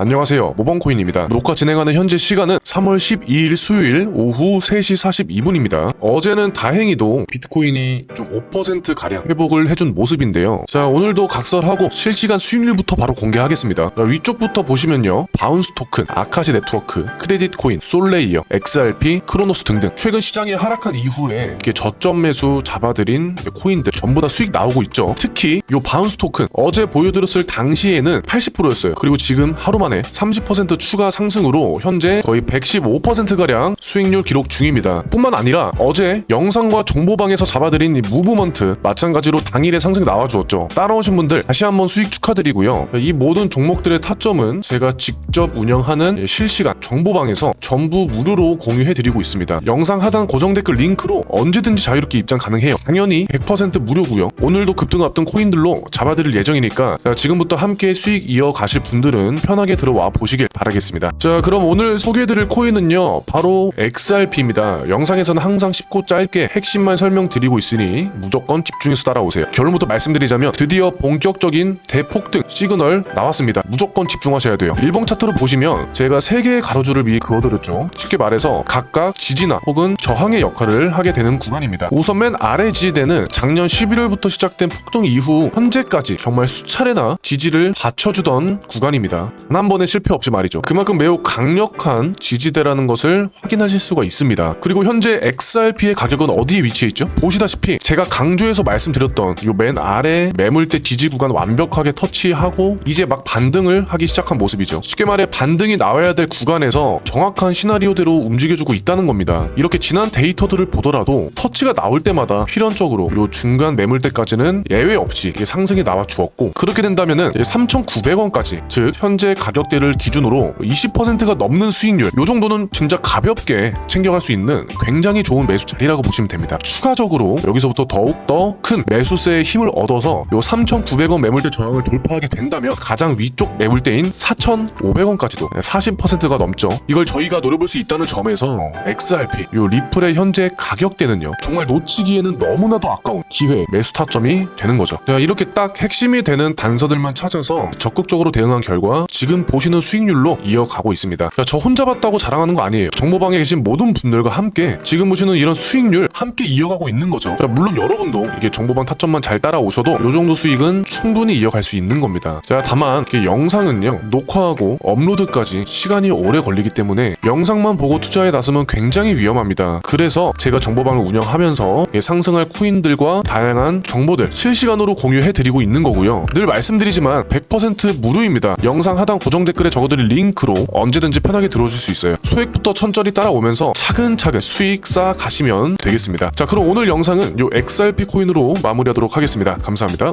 안녕하세요. 모범코인입니다. 녹화 진행하는 현재 시간은 3월 12일 수요일 오후 3시 42분입니다. 어제는 다행히도 비트코인이 좀 5% 가량 회복을 해준 모습인데요. 자, 오늘도 각설하고 실시간 수익률부터 바로 공개하겠습니다. 자, 위쪽부터 보시면요. 바운스 토큰, 아카시 네트워크, 크레딧 코인, 솔레이어, XRP, 크로노스 등등 최근 시장이 하락한 이후에 이렇게 저점 매수 잡아들인 코인들 전부 다 수익 나오고 있죠. 특히 요 바운스 토큰 어제 보여드렸을 당시에는 80%였어요. 그리고 지금 하루 만에 30% 추가 상승으로 현재 거의 115%가량 수익률 기록 중입니다. 뿐만 아니라 어제 영상과 정보방에서 잡아드린 이 무브먼트 마찬가지로 당일에 상승 나와주었죠. 따라오신 분들 다시 한번 수익 축하드리고요. 이 모든 종목들의 타점은 제가 직접 운영하는 실시간 정보방에서 전부 무료로 공유해드리고 있습니다. 영상 하단 고정 댓글 링크로 언제든지 자유롭게 입장 가능해요. 당연히 100% 무료고요. 오늘도 급등 앞둔 코인들로 잡아드릴 예정이니까 자, 지금부터 함께 수익 이어가실 분들은 편하게 들어와 보시길 바라겠습니다. 자 그럼 오늘 소개해드릴 코인은요 바로 XRP입니다. 영상에서는 항상 쉽고 짧게 핵심만 설명드리고 있으니 무조건 집중해서 따라오세요. 결론부터 말씀드리자면 드디어 본격적인 대폭등 시그널 나왔습니다. 무조건 집중하셔야 돼요. 일봉 차트로 보시면 제가 세 개의 가로줄을 미리 그어드렸죠. 쉽게 말해서 각각 지지나 혹은 저항의 역할을 하게 되는 구간입니다. 우선 맨 아래 지지대는 작년 11월부터 시작된 폭등 이후 현재까지 정말 수차례나 지지를 받쳐주던 구간입니다. 단 한 번의 실패 없이 말이죠. 그만큼 매우 강력한 지지대라는 것을 확인하실 수가 있습니다. 그리고 현재 XRP의 가격은 어디에 위치해 있죠? 보시다시피 제가 강조해서 말씀드렸던 요맨 아래 매물대 지지 구간 완벽하게 터치하고 이제 막 반등을 하기 시작한 모습이죠. 쉽게 말해 반등이 나와야 될 구간에서 정확한 시나리오대로 움직여주고 있다는 겁니다. 이렇게 지난 데이터들을 보더라도 터치가 나올 때마다 필연적으로 요 중간 매물대까지는 예외 없이 상승이 나와 주었고 그렇게 된다면은 3,900원까지 즉 현재 가 격대를 기준으로 20%가 넘는 수익률 요 정도는 진짜 가볍게 챙겨갈 수 있는 굉장히 좋은 매수 자리라고 보시면 됩니다. 추가적으로 여기서부터 더욱 더 큰 매수세의 힘을 얻어서 요 3,900원 매물대 저항을 돌파하게 된다면 가장 위쪽 매물대인 4,500원까지도 40%가 넘죠. 이걸 저희가 노려볼 수 있다는 점에서 XRP 요 리플의 현재 가격대는요 정말 놓치기에는 너무나도 아까운 기회 매수 타점이 되는 거죠. 자, 이렇게 딱 핵심이 되는 단서들만 찾아서 적극적으로 대응한 결과 지금 보시는 수익률로 이어가고 있습니다. 자, 저 혼자 봤다고 자랑하는 거 아니에요. 정보방에 계신 모든 분들과 함께 지금 보시는 이런 수익률 함께 이어가고 있는 거죠. 자, 물론 여러분도 이게 정보방 타점만 잘 따라오셔도 이 정도 수익은 충분히 이어갈 수 있는 겁니다. 자, 다만 영상은요 녹화하고 업로드까지 시간이 오래 걸리기 때문에 영상만 보고 투자에 나서면 굉장히 위험합니다. 그래서 제가 정보방을 운영하면서 이 상승할 코인들과 다양한 정보들 실시간으로 공유해 드리고 있는 거고요. 늘 말씀드리지만 100% 무료입니다. 영상 하단 고정 댓글에 적어드릴 링크로 언제든지 편하게 들어오실 수 있어요. 소액부터 천천히 따라오면서 차근차근 수익 쌓아 가시면 되겠습니다. 자, 그럼 오늘 영상은 요 XRP 코인으로 마무리하도록 하겠습니다. 감사합니다.